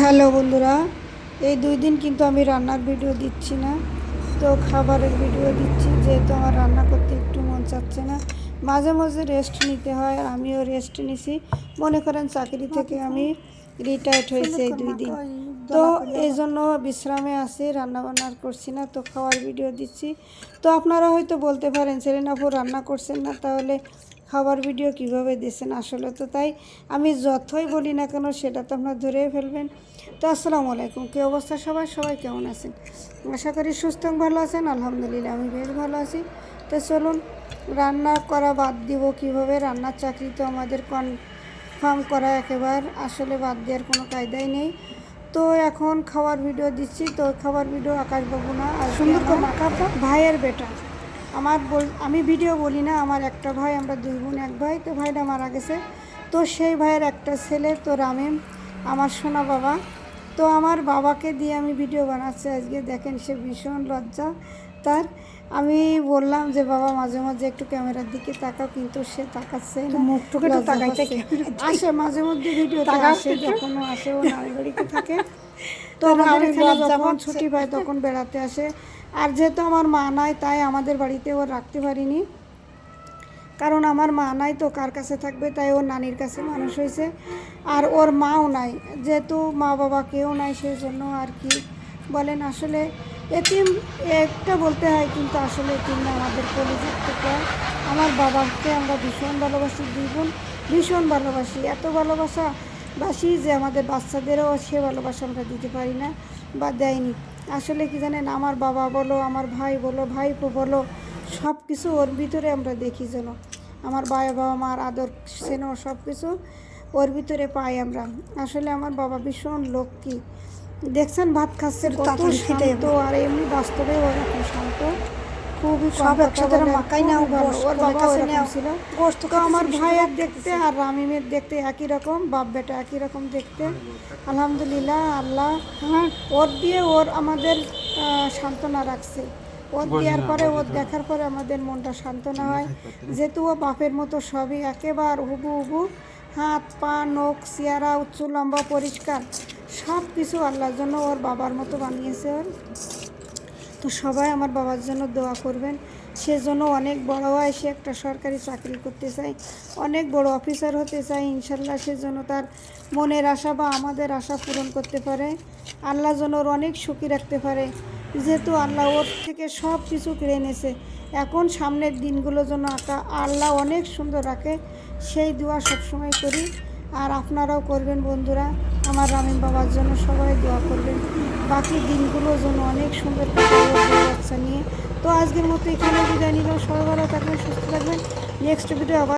Hello বন্ধুরা, এই দুই দিন কিন্তু আমি রান্নার ভিডিও দিচ্ছি না, তো খাবারের ভিডিও দিচ্ছি, যেহেতু আমার রান্না করতে একটু মন চাচ্ছে না। মাঝে মাঝে রেস্ট নিতে হয় আমিও রেস্ট নিছি। মনে করেন চাকরি থেকে আমি রিটায়ার্ড হয়েছে এই দুই দিন। তো এই জন্য বিশ্রামে আছি রান্না বান্না করছি না, তো খাওয়ার ভিডিও দিচ্ছি। তো আপনারা হয়তো বলতে পারেন সেরেনাপুর রান্না করছেন না, তাহলে খাবার ভিডিও কীভাবে দিয়েছেন আসলে তো তাই। আমি যতই বলি না কেন সেটা তো আপনার ধরেই ফেলবেন। তো আসসালামু আলাইকুম। কী অবস্থা সবাই সবাই কেমন আছেন? আশা করি সুস্থ ভালো আছেন। আলহামদুলিল্লাহ আমি বেশ ভালো আছি। তো চলুন রান্না করা বাদ দিব কীভাবে? রান্নার চাকরি তো আমাদের কনফার্ম করা একেবারে। আসলে বাদ দেওয়ার কোনো কায়দাই নেই। তো এখন খাওয়ার ভিডিও দিচ্ছি। তো খাবার ভিডিও আকাশবাবু না আর সুন্দর ভাইয়ের বেটা। আমার বল আমি ভিডিও বলি না আমার একটা ভাই আমরা দুই বোন এক ভাই তো ভাইটা মারা গেছে। তো সেই ভাইয়ের একটা ছেলে তো রামিম আমার সোনা বাবা। তো আমার বাবাকে দিয়ে আমি ভিডিও বানাচ্ছি আজকে। দেখেন সে ভীষণ লজ্জা। তার আমি বললাম যে বাবা মাঝে মাঝে একটু ক্যামেরার দিকে তাকাও। কিন্তু সে তাকাচ্ছে না মুখটুকু একটু লজ্জা তাকাইতে আসে মাঝে মধ্যে ভিডিও আসে যখনও আসে ও নারী বাড়িতে থাকে। তো আমাদের এখানে যখন ছুটি পায় তখন বেড়াতে আসে। আর যেহেতু আমার মা নাই, তাই আমাদের বাড়িতে ও রাখতে পারিনি। কারণ আমার মা নাই তো কার কাছে থাকবে? তাই ওর নানির কাছে মানুষ হয়েছে। আর ওর মাও নাই। যেহেতু মা বাবা কেউ নাই সেই জন্য আর কি বলেন। আসলে এতিম, একটা বলতে হয় কিন্তু আসলে এতিম না, আমাদের পরিযুক্ত টুকরা আমার বাবাকে আমরা ভীষণ ভালোবাসি দুই বোন ভীষণ ভালোবাসি। এত ভালোবাসা বাসি যে আমাদের বাচ্চাদেরও সে ভালোবাসা আমরা দিতে পারি না বা দেয়নি। আসলে কি জানেন আমার বাবা বলো আমার ভাই বলো ভাইপো বলো সব কিছু ওর ভিতরে আমরা দেখি যেন। আমার বাবা বাবা মার আদর সেন সব কিছু ওর ভিতরে পাই আমরা। আসলে আমার বাবা ভীষণ লক্ষ্মী। দেখছেন ভাত খাচ্ছে কত শান্ত আর এমনি বাস্তবে ওর এখন শান্ত। খুবই সব একসাথে খুবই নাও, ভালো। ওর বাবা ওরকম ছিল। গোশত তো আমার ভাইয়ের দেখতে আর রামিমের দেখতে একই রকম বাপ বেটা একই রকম দেখতে। আলহামদুলিল্লাহ আল্লাহ হ্যাঁ ওর দিয়ে ওর আমাদের সান্ত্বনা রাখছে। ওর দেওয়ার পরে ওর দেখার পরে আমাদের মনটা সান্ত্বনা হয়। যেহেতু ও বাপের মতো সবই একেবারে হুবু হুবু হাত পা নখ চেয়ারা উচ্চ লম্বা পরিষ্কার সব কিছু আল্লাহর জন্য ওর বাবার মতো বানিয়েছে ওর। তো সবাই আমার বাবার জন্য দোয়া করবেন। সেজন্য অনেক বড় হয় সে একটা সরকারি চাকরি করতে চায়। অনেক বড় অফিসার হতে চায়। ইনশাল্লাহ সেজন্য তার মনের আশা বা আমাদের আশা পূরণ করতে পারে। আল্লাহ যেন ওর অনেক সুখী রাখতে পারে। যেহেতু আল্লাহ ওর থেকে সব কিছু কেড়ে এনেছে এখন সামনের দিনগুলো যেন আকা আল্লাহ অনেক সুন্দর রাখে। সেই দোয়া সবসময় করি। আর আপনারাও করবেন বন্ধুরা। আমার রামিন বাবার জন্য সবাই দোয়া করবেন। বাকি দিনগুলোর জন্য অনেক সুন্দর বাচ্চা নিয়ে। তো আজকের মতো এখানে বিদায় নিলাম। সবাই ভালো থাকবেন, সুস্থ থাকবেন। নেক্সট ভিডিও আবার